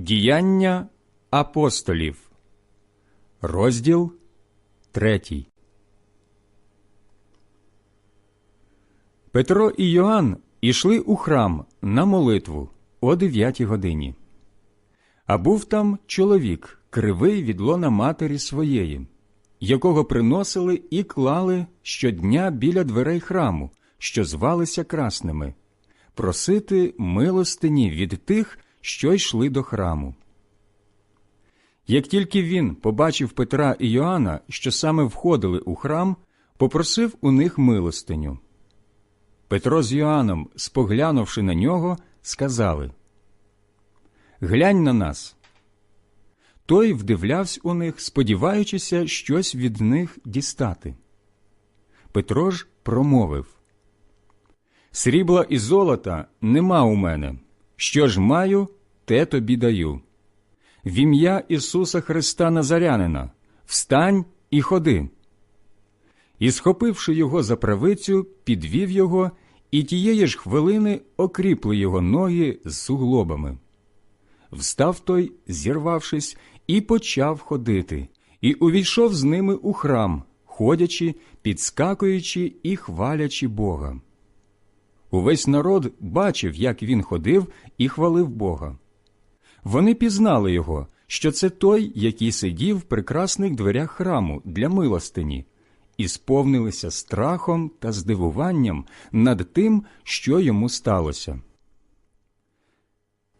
Діяння апостолів, розділ третій. Петро і Йоанн ішли у храм на молитву о дев'ятій годині. А був там чоловік, кривий від лона матері своєї, якого приносили і клали щодня біля дверей храму, що звалися красними, просити милостині від тих, що йшли до храму. Як тільки він побачив Петра і Йоанна, що саме входили у храм, попросив у них милостиню. Петро з Йоанном, споглянувши на нього, сказали Глянь на нас. Той вдивлявся у них, сподіваючися щось від них дістати. Петро ж промовив Срібла і золота нема у мене. Що ж маю, те тобі даю. В ім'я Ісуса Христа Назарянина встань і ходи. І, схопивши його за правицю, підвів його, і тієї ж хвилини окріпли його ноги з суглобами. Встав той, зірвавшись, і почав ходити, і увійшов з ними у храм, ходячи, підскакуючи і хвалячи Бога. Увесь народ бачив, як він ходив і хвалив Бога. Вони пізнали його, що це той, який сидів в прекрасних дверях храму для милостині, і сповнилися страхом та здивуванням над тим, що йому сталося.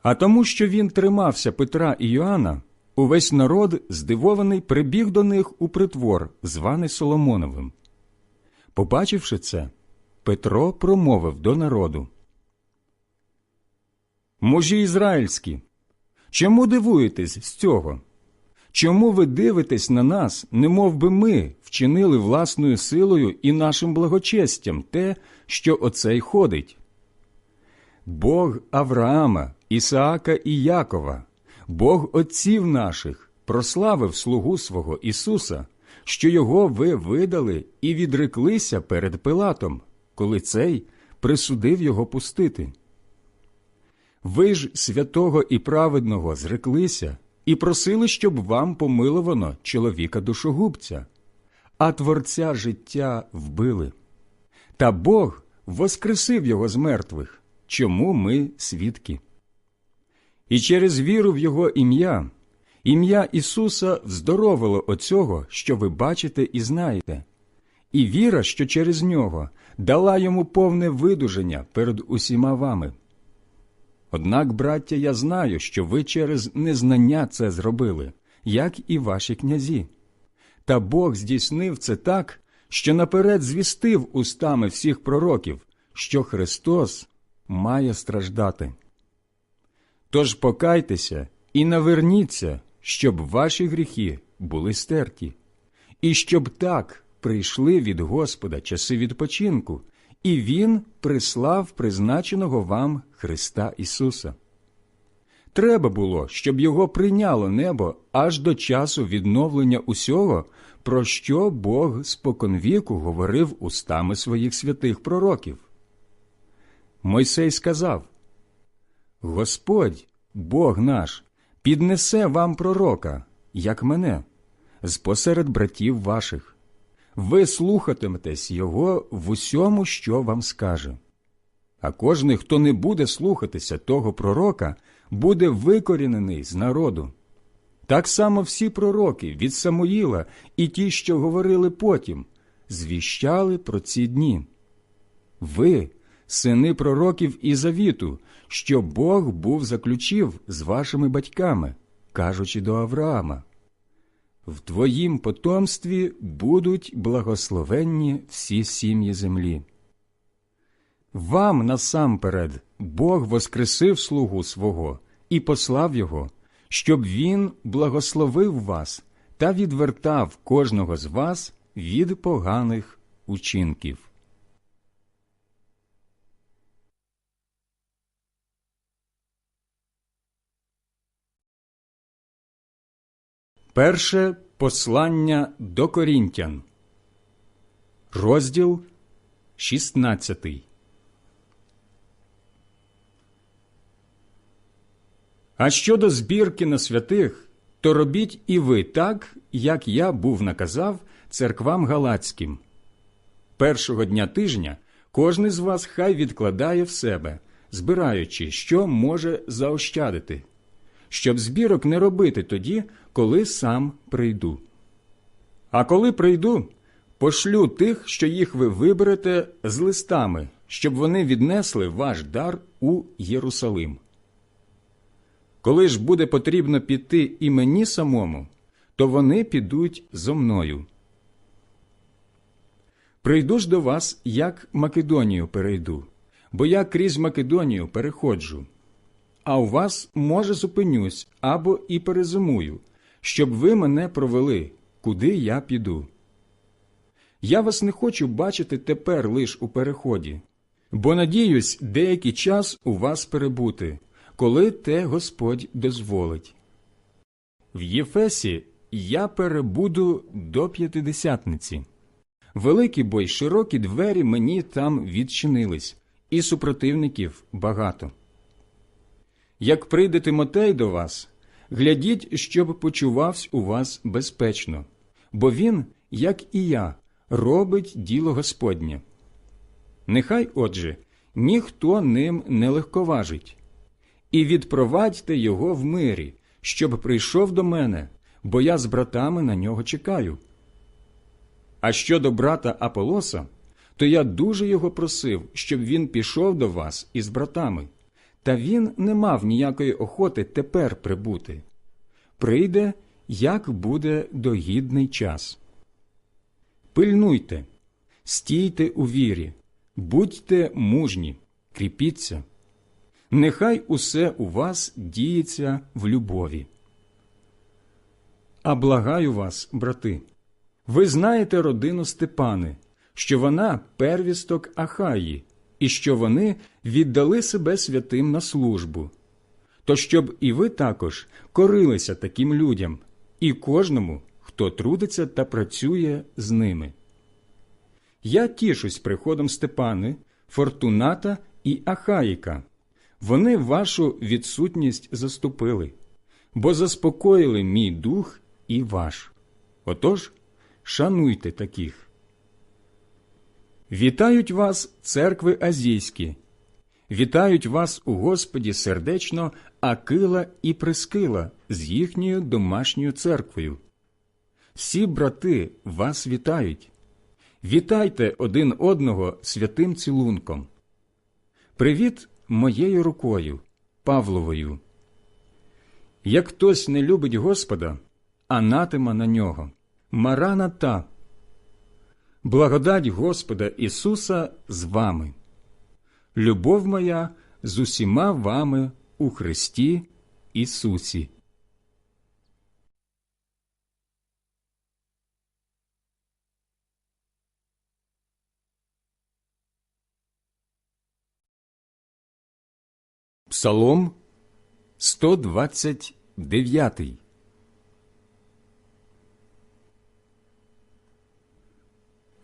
А тому, що він тримався Петра і Йоанна, увесь народ, здивований, прибіг до них у притвор, званий Соломоновим. Побачивши це, Петро промовив до народу. Мужі ізраїльські, чому дивуєтесь з цього? Чому ви дивитесь на нас, не мов би ми вчинили власною силою і нашим благочестям те, що оцей ходить? Бог Авраама, Ісаака і Якова, Бог отців наших, прославив слугу свого Ісуса, що його ви видали і відреклися перед Пилатом, коли цей присудив його пустити. Ви ж святого і праведного зреклися і просили, щоб вам помиловано чоловіка душогубця, а творця життя вбили. Та Бог воскресив його з мертвих, чому ми свідки. І через віру в Його ім'я, ім'я Ісуса вздоровило оцього, що ви бачите і знаєте, і віра, що через нього дала йому повне видуження перед усіма вами. Однак, браття, я знаю, що ви через незнання це зробили, як і ваші князі. Та Бог здійснив це так, що наперед звістив устами всіх пророків, що Христос має страждати. Тож покайтеся і наверніться, щоб ваші гріхи були стерті, і щоб так прийшли від Господа часи відпочинку, і Він прислав призначеного вам Христа Ісуса. Треба було, щоб його прийняло небо аж до часу відновлення усього, про що Бог споконвіку говорив устами своїх святих пророків. Мойсей сказав Господь, Бог наш, піднесе вам пророка, як мене, з посеред братів ваших. Ви слухатиметесь Його в усьому, що вам скаже. А кожний, хто не буде слухатися того пророка, буде викорінений з народу. Так само всі пророки від Самуїла і ті, що говорили потім, звіщали про ці дні. Ви, сини пророків і завіту, що Бог був заключив з вашими батьками, кажучи до Авраама. В твоїм потомстві будуть благословенні всі сім'ї землі. Вам насамперед Бог воскресив слугу свого і послав його, щоб він благословив вас та відвертав кожного з вас від поганих учинків. Перше послання до Корінтян, розділ 16. А щодо збірки на святих, то робіть і ви так, як я був наказав церквам галацьким. Першого дня тижня кожний з вас хай відкладає в себе, збираючи, що може заощадити, щоб збірок не робити тоді, коли сам прийду. А коли прийду, пошлю тих, що їх ви виберете з листами, щоб вони віднесли ваш дар у Єрусалим. Коли ж буде потрібно піти і мені самому, то вони підуть зо мною. Прийду ж до вас, як Македонію перейду, бо я крізь Македонію переходжу. А у вас, може, зупинюсь або і перезимую, щоб ви мене провели, куди я піду. Я вас не хочу бачити тепер лиш у переході, бо надіюсь деякий час у вас перебути, коли те Господь дозволить. В Єфесі я перебуду до п'ятидесятниці. Великі бо й широкі двері мені там відчинились, і супротивників багато. Як прийде Тимотей до вас, глядіть, щоб почувався у вас безпечно, бо він, як і я, робить діло Господнє. Нехай, отже, ніхто ним не легковажить, і відпровадьте його в мирі, щоб прийшов до мене, бо я з братами на нього чекаю. А щодо брата Аполоса, то я дуже його просив, щоб він пішов до вас із братами, та він не мав ніякої охоти тепер прибути. Прийде, як буде догідний час. Пильнуйте, стійте у вірі, будьте мужні, кріпіться. Нехай усе у вас діється в любові. А благаю вас, брати, ви знаєте родину Степани, що вона первісток Ахаї, і що вони віддали себе святим на службу. То щоб і ви також корилися таким людям, і кожному, хто трудиться та працює з ними. Я тішусь приходом Степани, Фортуната і Ахаїка. Вони вашу відсутність заступили, бо заспокоїли мій дух і ваш. Отож, шануйте таких. Вітають вас, церкви азійські, вітають вас у Господі сердечно Акила і Прискила з їхньою домашньою церквою. Всі брати вас вітають. Вітайте один одного святим цілунком. Привіт моєю рукою, Павловою. Як хтось не любить Господа, анатема на нього. Марана та. Благодать Господа Ісуса з вами. Любов моя з усіма вами у Христі Ісусі. Псалом 129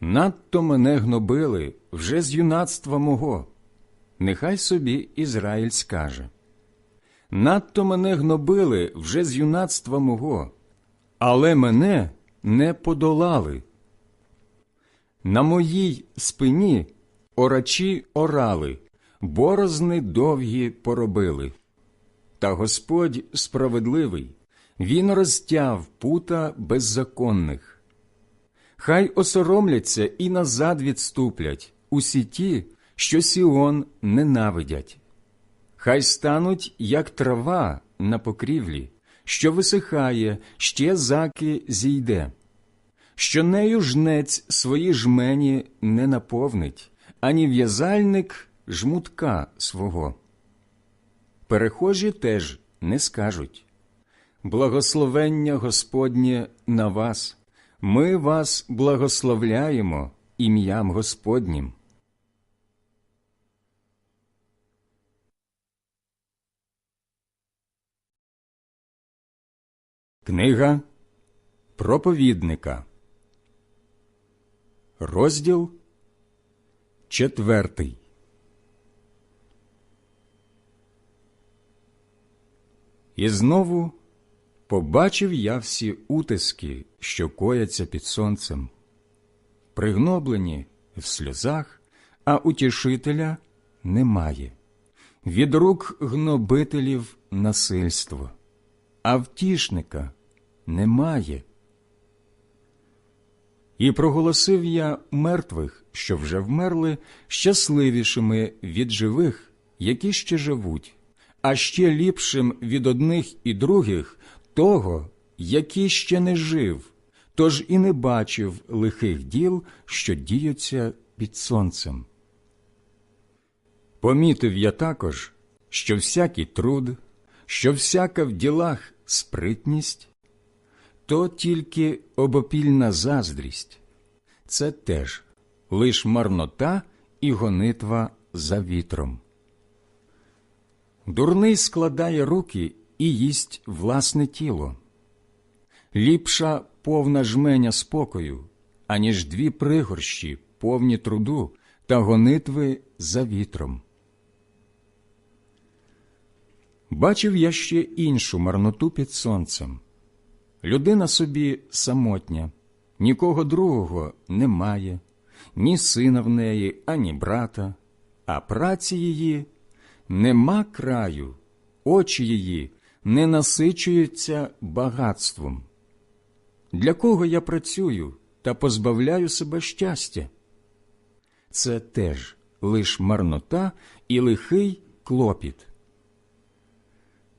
Надто мене гнобили вже з юнацтва мого, нехай собі Ізраїль скаже. Надто мене гнобили вже з юнацтва мого, але мене не подолали. На моїй спині орачі орали, борозни довгі поробили. Та Господь справедливий, Він розтяв пута беззаконних. Хай осоромляться і назад відступлять усі ті, що Сіон ненавидять. Хай стануть, як трава на покрівлі, що висихає, ще заки зійде, що нею жнець свої жмені не наповнить, ані в'язальник жмутка свого. Перехожі теж не скажуть Благословення Господнє на вас. Ми вас благословляємо ім'ям Господнім. Книга проповідника, розділ четвертий. І знову побачив я всі утиски, що кояться під сонцем, пригноблені в сльозах, а утішителя немає. Від рук гнобителів насильство, а втішника немає. І проголосив я мертвих, що вже вмерли, щасливішими від живих, які ще живуть, а ще ліпшим від одних і других того, який ще не жив, тож і не бачив лихих діл, що діються під сонцем. Помітив я також, що всякий труд, що всяка в ділах спритність, то тільки обопільна заздрість, це теж лиш марнота і гонитва за вітром. Дурний складає руки і їсть власне тіло. Ліпша повна жменя спокою, аніж дві пригорщі, повні труду та гонитви за вітром. Бачив я ще іншу марноту під сонцем. Людина собі самотня, нікого другого немає, ні сина в неї, ані брата, а праці її нема краю, очі її не насичуються багатством. Для кого я працюю та позбавляю себе щастя? Це теж лиш марнота і лихий клопіт.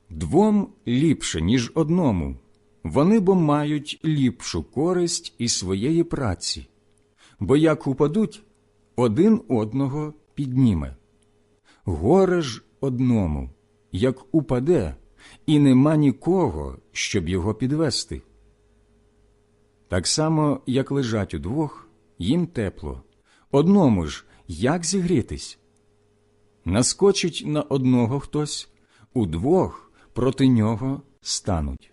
Двом ліпше, ніж одному, вони бо мають ліпшу користь із своєї праці, бо як упадуть, один одного підніме. Горе ж одному, як упаде, і нема нікого, щоб його підвести. Так само, як лежать удвох, їм тепло, одному ж як зігрітись? Наскочить на одного хтось, удвох проти нього стануть.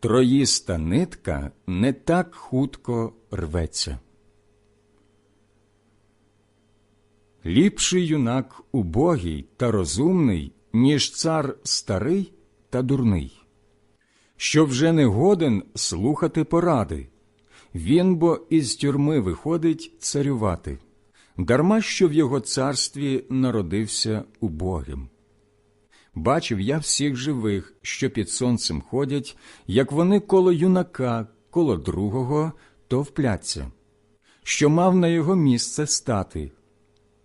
Троїста нитка не так хутко рветься. Ліпший юнак убогий та розумний, ніж цар старий та дурний, що вже не годен слухати поради. Він бо із тюрми виходить царювати, дарма що в його царстві народився убогим. Бачив я всіх живих, що під сонцем ходять, як вони коло юнака, коло другого товпляться, що мав на його місце стати.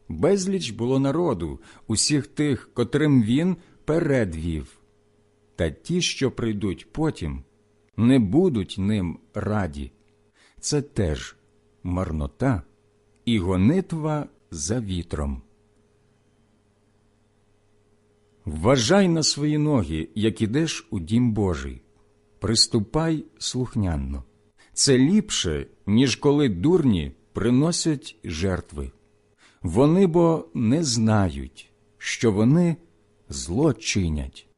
Безліч було народу, усіх тих, котрим він передвів. Та ті, що прийдуть потім, не будуть ним раді. Це теж марнота і гонитва за вітром. Вважай на свої ноги, як ідеш у дім Божий, приступай слухнянно. Це ліпше, ніж коли дурні приносять жертви. Вони бо не знають, що вони зло чинять.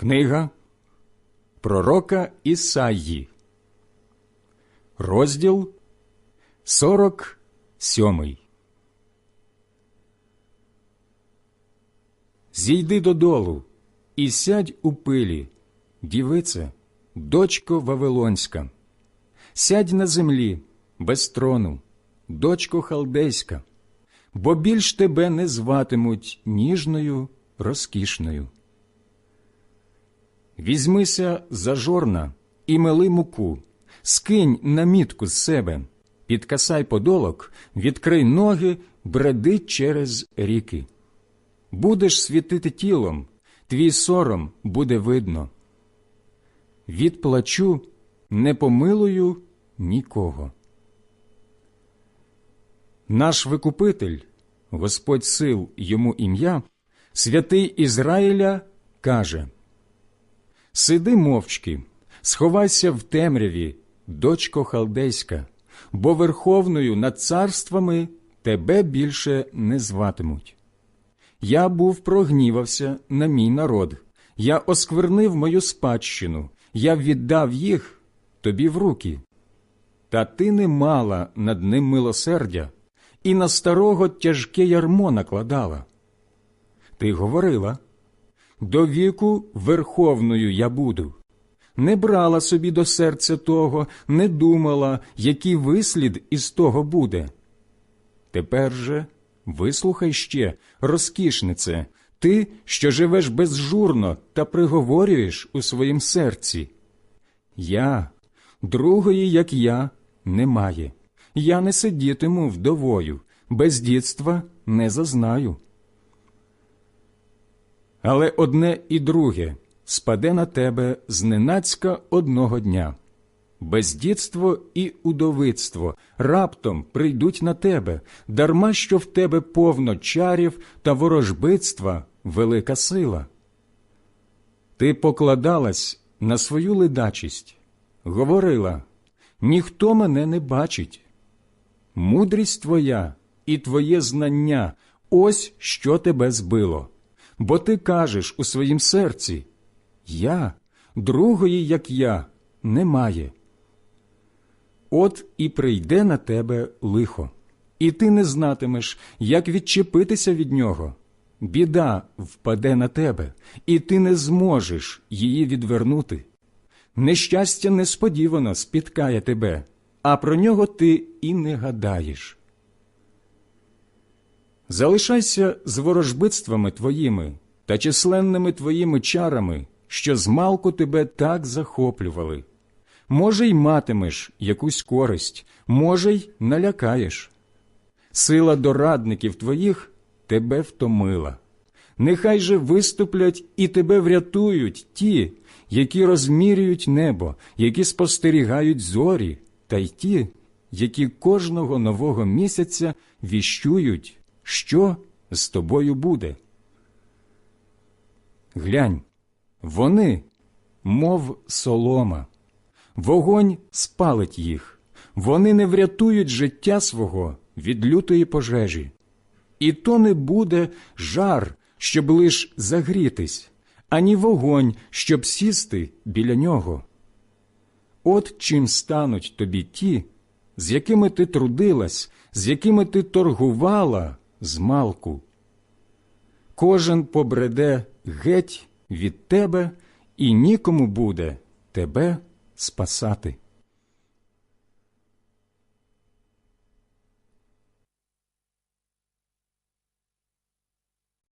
Книга Пророка Ісаї. Розділ 47 Зійди додолу і сядь у пилі, дівице, дочко Вавилонська, сядь на землі без трону, дочко халдейська, бо більш тебе не зватимуть ніжною, розкішною. Візьмися за жорна і мели муку, скинь намітку з себе, підкасай подолок, відкрий ноги, бреди через ріки. Будеш світити тілом, твій сором буде видно. Від плачу не помилую нікого. Наш Викупитель, Господь сил йому ім'я, святий Ізраїля, каже Сиди мовчки, сховайся в темряві, дочко халдейська, бо верховною над царствами тебе більше не зватимуть. Я був прогнівався на мій народ, я осквернив мою спадщину, я віддав їх тобі в руки. та ти не мала над ним милосердя, і на старого тяжке ярмо накладала. Ти говорила до віку верховною я буду. Не брала собі до серця того, не думала, який вислід із того буде. Тепер же вислухай ще, розкішнице, ти, що живеш безжурно та приговорюєш у своїм серці. Я, другої, як я, немає. Я не сидітиму вдовою, бездітства не зазнаю. Але одне і друге спаде на тебе зненацька одного дня. Бездітство і удовицтво раптом прийдуть на тебе, дарма що в тебе повно чарів та ворожбитства велика сила. Ти покладалась на свою ледачість, говорила ніхто мене не бачить. Мудрість твоя і твоє знання ось що тебе збило. Бо ти кажеш у своїм серці Я, другої, як я, немає. От і прийде на тебе лихо, і ти не знатимеш, як відчепитися від нього. Біда впаде на тебе, і ти не зможеш її відвернути. Нещастя несподівано спіткає тебе, а про нього ти і не гадаєш. Залишайся з ворожбитствами твоїми та численними твоїми чарами, що змалку тебе так захоплювали. Може, й матимеш якусь користь, може, й налякаєш. Сила дорадників твоїх тебе втомила. Нехай же виступлять і тебе врятують ті, які розмірюють небо, які спостерігають зорі, та й ті, які кожного нового місяця віщують, що з тобою буде. Глянь, вони, мов солома, вогонь спалить їх, вони не врятують життя свого від лютої пожежі. І то не буде жар, щоб лиш загрітись, ані вогонь, щоб сісти біля нього. От чим стануть тобі ті, з якими ти трудилась, з якими ти торгувала з малку. Кожен побреде геть від тебе, і нікому буде тебе спасати.